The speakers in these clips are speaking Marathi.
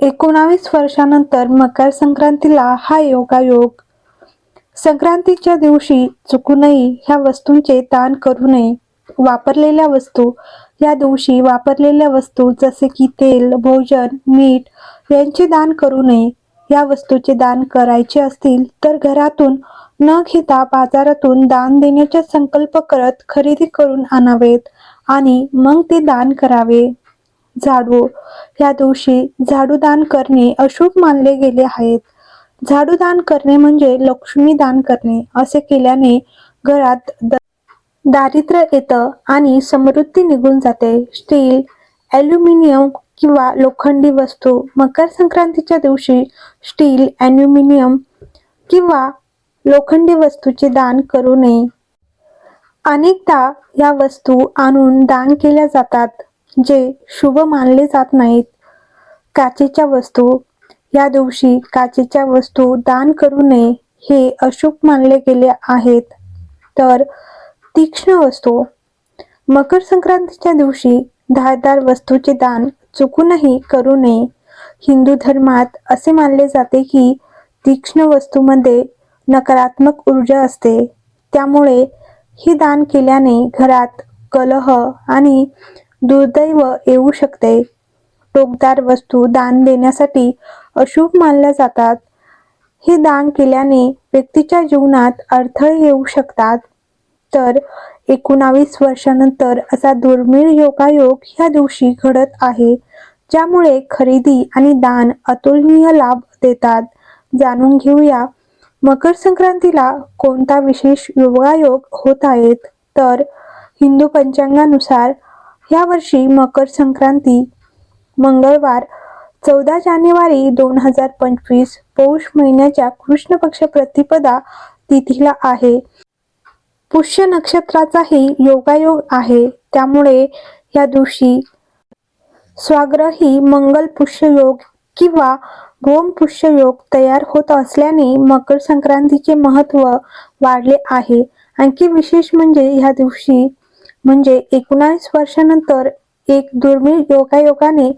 एकोणावीस वर्षानंतर मकर संक्रांतीला हा योगायोग. संक्रांतीच्या दिवशी चुकूनही ह्या वस्तूंचे दान करू नये. वापरलेल्या वस्तू या दिवशी वापरलेल्या वस्तू जसे की तेल भोजन मीठ यांचे दान करू नये. या वस्तूचे दान करायचे असतील तर घरातून न घेता बाजारातून दान देण्याचा संकल्प करत खरेदी करून आणावेत आणि मग ते दान करावे. झाडू. या दिवशी झाडू दान करणे अशुभ मानले गेले आहेत. झाडू दान करणे म्हणजे लक्ष्मी दान करणे असे केल्याने घरात दारिद्र्य येतं आणि समृद्धी निघून जाते. स्टील ॲल्युमिनियम किंवा लोखंडी वस्तू मकर संक्रांतीच्या दिवशी स्टील ॲल्युमिनियम किंवा लोखंडी वस्तूचे दान करू नये. अनेकदा या वस्तू आणून दान केल्या जातात. जे शुभ मानले जात नाहीत. काचेच्या वस्तू या दिवशी काचेच्या वस्तू दान करू नये हे अशुभ मानले गेले आहेत. तर तीक्ष्ण वस्तू मकर संक्रांतीच्या दिवशी धारदार वस्तूचे दान चुकूनही करू नये. हिंदू धर्मात असे मानले जाते की तीक्ष्ण वस्तूमध्ये नकारात्मक ऊर्जा असते. त्यामुळे ही दान केल्याने घरात कलह आणि दुर्दैव येऊ शकते. टोकदार वस्तू दान देण्यासाठी अशुभ मानल्या जातात. हे दान केल्याने व्यक्तीच्या जीवनात अडथळे येऊ शकतात. तर एकोणावीस वर्षानंतर असा दुर्मिळ योगायोग ह्या दिवशी घडत आहे ज्यामुळे खरेदी आणि दान अतुलनीय लाभ देतात. जाणून घेऊया मकर संक्रांतीला कोणता विशेष योगायोग होत आहेत? तर हिंदू पंचांगानुसार या वर्षी मकर संक्रांती मंगळवार चौदा जानेवारी दोन हजार पंचवीस पौष महिन्याच्या कृष्ण पक्ष प्रतिपदा तिथीला आहे. पुष्य नक्षत्राचाही योगायोग आहे. त्यामुळे या दिवशी स्वाग्रही मंगल पुष्य योग किंवा भोम पुष्य योग तयार होत असल्याने मकर संक्रांतीचे महत्त्व वाढले आहे. आणखी विशेष म्हणजे ह्या दिवशी म्हणजे एकोणावीस वर्षानंतर एक दुर्मिळ योगायोगाने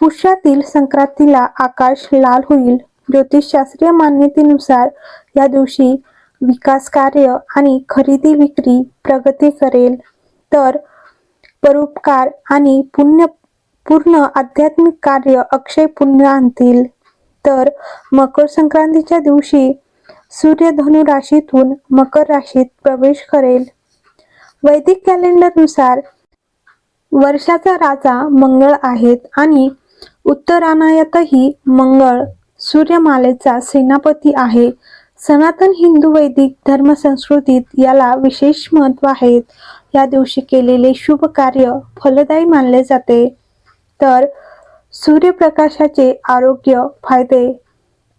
पुष्यातील संक्रांतीला आकाश लाल होईल. ज्योतिषशास्त्रीय मान्यतेनुसार या दिवशी विकास कार्य आणि खरेदी विक्री प्रगती करेल. तर परोपकार आणि पुण्य पूर्ण आध्यात्मिक कार्य अक्षय पुण्य आणतील. तर मकर संक्रांतीच्या दिवशी सूर्य धनु राशीतून मकर राशीत प्रवेश करेल. वैदिक कॅलेंडरनुसार वर्षाचा राजा मंगळ आहेत आणि उत्तरायणातही मंगळ सूर्यमालेचा सेनापती आहे. सनातन हिंदू वैदिक धर्म संस्कृतीत याला विशेष महत्त्व आहे. या दिवशी केलेले शुभ कार्य फलदायी मानले जाते. तर सूर्यप्रकाशाचे आरोग्य फायदे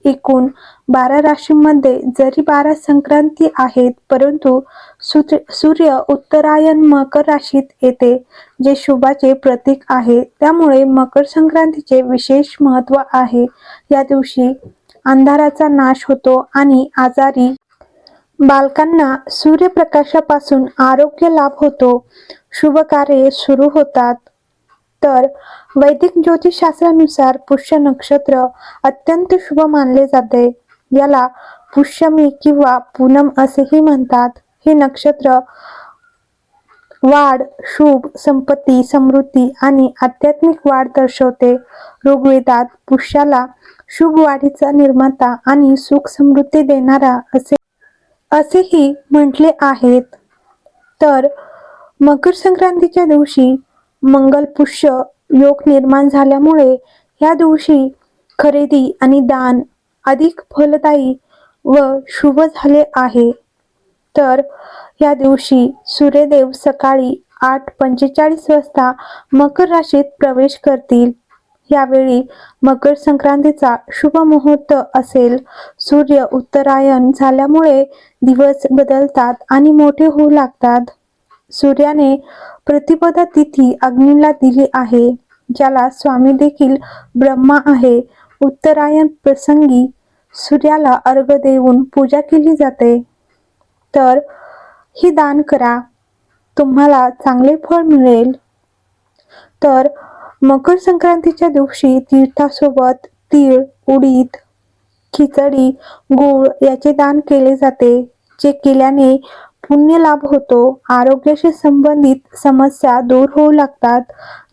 एकूण बारा राशींमध्ये जरी बारा संक्रांती आहेत परंतु सूर्य सूर्य उत्तरायण मकर राशीत येते जे शुभाचे प्रतीक आहे. त्यामुळे मकर संक्रांतीचे विशेष महत्त्व आहे. या दिवशी अंधाराचा नाश होतो आणि आजारी बालकांना सूर्यप्रकाशापासून आरोग्य लाभ होतो. शुभ कार्ये सुरू होतात. तर वैदिक ज्योतिषशास्त्रानुसार पुष्य नक्षत्र अत्यंत शुभ मानले जाते. याला पुष्यमी किंवा पूनम असेही म्हणतात. हे नक्षत्र वाढ शुभ संपत्ती समृद्धी आणि आध्यात्मिक वाढ दर्शवते. ऋग्वेदात पुष्याला शुभ वाढीचा निर्माता आणि सुख समृद्धी देणारा असे असेही म्हटले आहेत तर मकर संक्रांतीच्या दिवशी मंगलपुष्य योग निर्माण झाल्यामुळे या दिवशी खरेदी आणि दान अधिक फलदायी व शुभ झाले आहे. तर या दिवशी सूर्यदेव सकाळी आठ पंचेचाळीस वाजता मकर राशीत प्रवेश करतील. यावेळी मकर संक्रांतीचा शुभ मुहूर्त असेल. सूर्य उत्तरायण झाल्यामुळे दिवस बदलतात आणि मोठे होऊ लागतात. सूर्याने प्रतिपदा तिथी अग्नीला दिली आहे ज्याला स्वामी देखील ब्रह्मा आहे. उत्तरायण प्रसंगी सूर्याला अर्घ देऊन पूजा केली जाते. तर ही दान करा. तुम्हाला चांगले फळ मिळेल. तर मकर संक्रांतीच्या दिवशी तीर्थासोबत तीळ उडीद खिचडी गूळ याचे दान केले जाते जे केल्याने पुण्य लाभ होतो. आरोग्याशी संबंधित समस्या दूर होऊ लागतात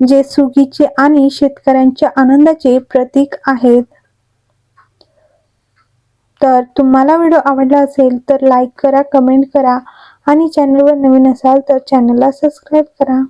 जे सुगीचे आणि शेतकऱ्यांच्या आनंदाचे प्रतीक आहेत. तर तुम्हाला व्हिडिओ आवडला असेल तर लाईक करा कमेंट करा आणि चॅनलवर नवीन असाल तर चॅनलला सबस्क्राईब करा.